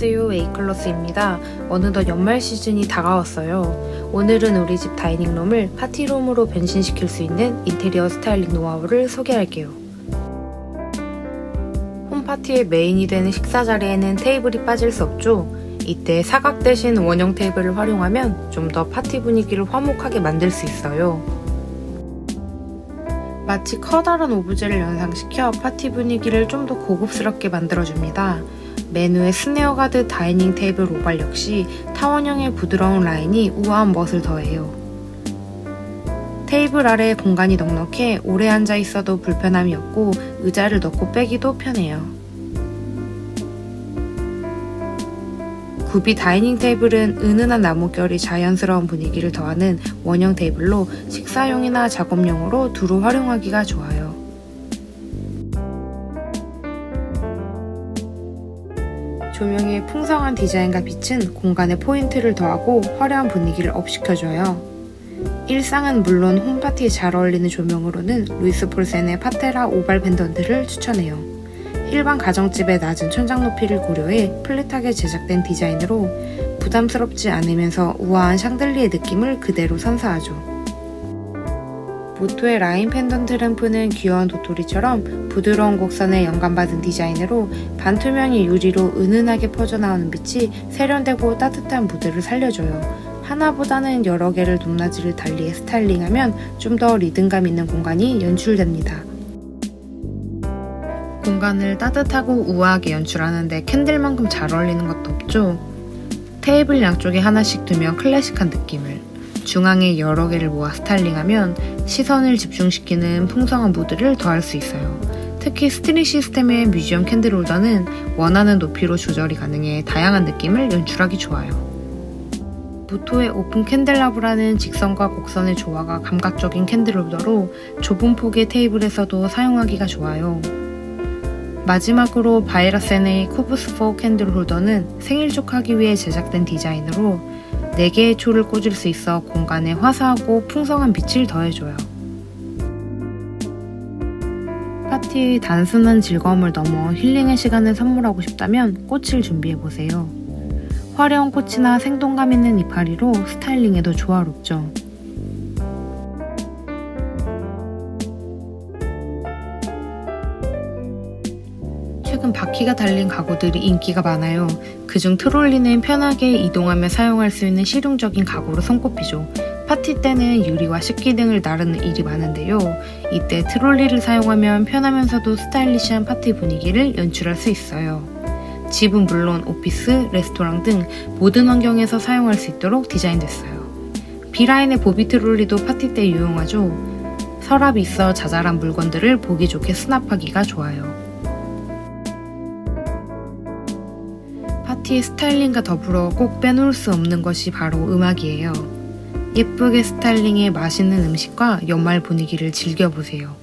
안녕하세요 에이클러스입니다. 어느덧 연말 시즌이 다가왔어요. 오늘은 우리 집 다이닝룸을 파티룸으로 변신시킬 수 있는 인테리어 스타일링 노하우를 소개할게요. 홈파티의 메인이 되는 식사 자리에는 테이블이 빠질 수 없죠. 이때 사각 대신 원형 테이블을 활용하면 좀 더 파티 분위기를 화목하게 만들 수 있어요. 마치 커다란 오브제를 연상시켜 파티 분위기를 좀 더 고급스럽게 만들어줍니다. 메뉴의 스네어 가드 다이닝 테이블 오발 역시 타원형의 부드러운 라인이 우아한 멋을 더해요. 테이블 아래 공간이 넉넉해 오래 앉아 있어도 불편함이 없고 의자를 넣고 빼기도 편해요. 구비 다이닝 테이블은 은은한 나무결이 자연스러운 분위기를 더하는 원형 테이블로 식사용이나 작업용으로 두루 활용하기가 좋아요. 조명의 풍성한 디자인과 빛은 공간에 포인트를 더하고 화려한 분위기를 업시켜줘요. 일상은 물론 홈파티에 잘 어울리는 조명으로는 루이스 폴센의 파테라 오발 펜던트를 추천해요. 일반 가정집의 낮은 천장 높이를 고려해 플랫하게 제작된 디자인으로 부담스럽지 않으면서 우아한 샹들리의 느낌을 그대로 선사하죠. 모토의 라인 펜던트 램프는 귀여운 도토리처럼 부드러운 곡선에 영감받은 디자인으로 반투명의 유리로 은은하게 퍼져나오는 빛이 세련되고 따뜻한 무드를 살려줘요. 하나보다는 여러 개를 높낮이를 달리해 스타일링하면 좀 더 리듬감 있는 공간이 연출됩니다. 공간을 따뜻하고 우아하게 연출하는데 캔들만큼 잘 어울리는 것도 없죠. 테이블 양쪽에 하나씩 두면 클래식한 느낌을, 중앙에 여러 개를 모아 스타일링하면 시선을 집중시키는 풍성한 무드를 더할 수 있어요. 특히 스트릿 시스템의 뮤지엄 캔들 홀더는 원하는 높이로 조절이 가능해 다양한 느낌을 연출하기 좋아요. 무토의 오픈 캔델라브라는 직선과 곡선의 조화가 감각적인 캔들 홀더로 좁은 폭의 테이블에서도 사용하기가 좋아요. 마지막으로 바이라센의 쿠브스4 캔들 홀더는 생일 축하기 위해 제작된 디자인으로 4개의 초를 꽂을 수 있어 공간에 화사하고 풍성한 빛을 더해줘요. 파티의 단순한 즐거움을 넘어 힐링의 시간을 선물하고 싶다면 꽃을 준비해보세요. 화려한 꽃이나 생동감 있는 이파리로 스타일링에도 조화롭죠. 최근 바퀴가 달린 가구들이 인기가 많아요. 그중 트롤리는 편하게 이동하며 사용할 수 있는 실용적인 가구로 손꼽히죠. 파티 때는 유리와 식기 등을 나르는 일이 많은데요. 이때 트롤리를 사용하면 편하면서도 스타일리시한 파티 분위기를 연출할 수 있어요. 집은 물론 오피스, 레스토랑 등 모든 환경에서 사용할 수 있도록 디자인됐어요. 비라인의 보비 트롤리도 파티 때 유용하죠. 서랍이 있어 자잘한 물건들을 보기 좋게 수납하기가 좋아요. 파티 스타일링과 더불어 꼭 빼놓을 수 없는 것이 바로 음악이에요. 예쁘게 스타일링해 맛있는 음식과 연말 분위기를 즐겨보세요.